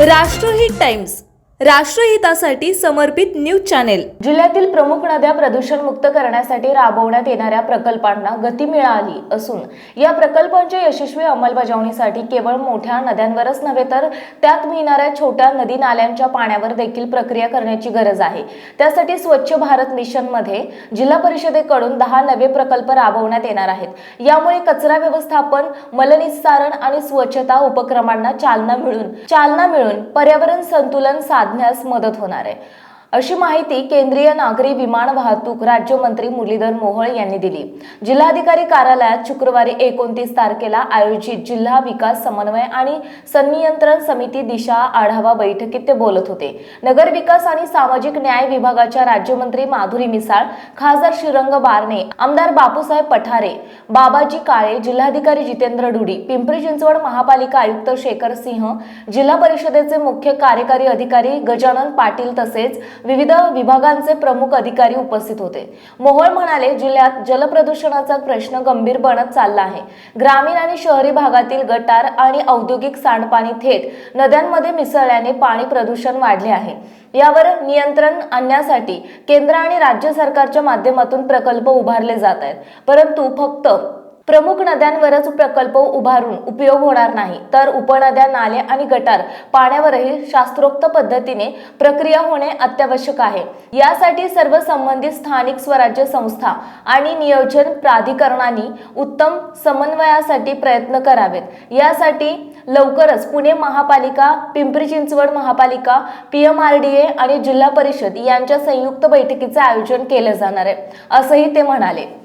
राष्ट्रहित टाइम्स. राष्ट्रहितासाठी समर्पित news channel. जिल्ह्यातील प्रमुख नद्या प्रदूषण मुक्त करण्यासाठी राबवण्यात येणाऱ्या प्रकल्पांना गती मिळाली असून या प्रकल्पांच्या यशस्वी अंमलबजावणीसाठी केवळ मोठ्या नद्यांवरच नव्हे तर त्यात मिळणाऱ्या छोट्या नदी नाल्यांच्या पाण्यावर देखील प्रक्रिया करण्याची गरज आहे. त्यासाठी स्वच्छ भारत मिशनमध्ये जिल्हा परिषदेकडून दहा नवे प्रकल्प राबवण्यात येणार आहेत. यामुळे कचरा व्यवस्थापन मलनिस्सारण आणि स्वच्छता उपक्रमांना चालना मिळून चालना मिळून पर्यावरण संतुलन साध साधण्यास मदत होणार आहे. अशी माहिती केंद्रीय नागरी विमान वाहतूक राज्यमंत्री मुरलीधर मोहोळ यांनी दिली. जिल्हाधिकारी कार्यालयात शुक्रवारी एकोणतीस तारखेला आयोजित जिल्हा विकास समन्वय आणि संनियंत्रण समिती दिशा आढावा बैठकीत ते बोलत होते. नगर विकास आणि सामाजिक न्याय विभागाच्या राज्यमंत्री माधुरी मिसाळ खासदार श्रीरंग बारणे आमदार बापूसाहेब पठारे बाबाजी काळे जिल्हाधिकारी जितेंद्र डुडी पिंपरी चिंचवड महापालिका आयुक्त शेखर सिंह जिल्हा परिषदेचे मुख्य कार्यकारी अधिकारी गजानन पाटील तसेच विविध विभागांचे प्रमुख अधिकारी उपस्थित होते. मोहोळ म्हणाले जिल्ह्यात जलप्रदूषणाचा प्रश्न गंभीर बनत चालला आहे. ग्रामीण आणि शहरी भागातील गटार आणि औद्योगिक सांडपाणी थेट नद्यांमध्ये मिसळल्याने पाणी प्रदूषण वाढले आहे. यावर नियंत्रण आणण्यासाठी केंद्र आणि राज्य सरकारच्या माध्यमातून प्रकल्प उभारले जात आहेत. परंतु फक्त प्रमुख नद्यांवरच प्रकल्प उभारून उपयोग होणार नाही. तर उपनद्या नाले आणि गटार पाण्यावरही शास्त्रोक्त पद्धतीने प्रक्रिया होणे अत्यावश्यक आहे. यासाठी सर्व संबंधित स्थानिक स्वराज्य संस्था आणि नियोजन प्राधिकरणांनी उत्तम समन्वयासाठी प्रयत्न करावेत. यासाठी लवकरच पुणे महापालिका पिंपरी चिंचवड महापालिका पीएमआरडीए आणि जिल्हा परिषद यांच्या संयुक्त बैठकीचं आयोजन केले जाणार आहे असंही ते म्हणाले.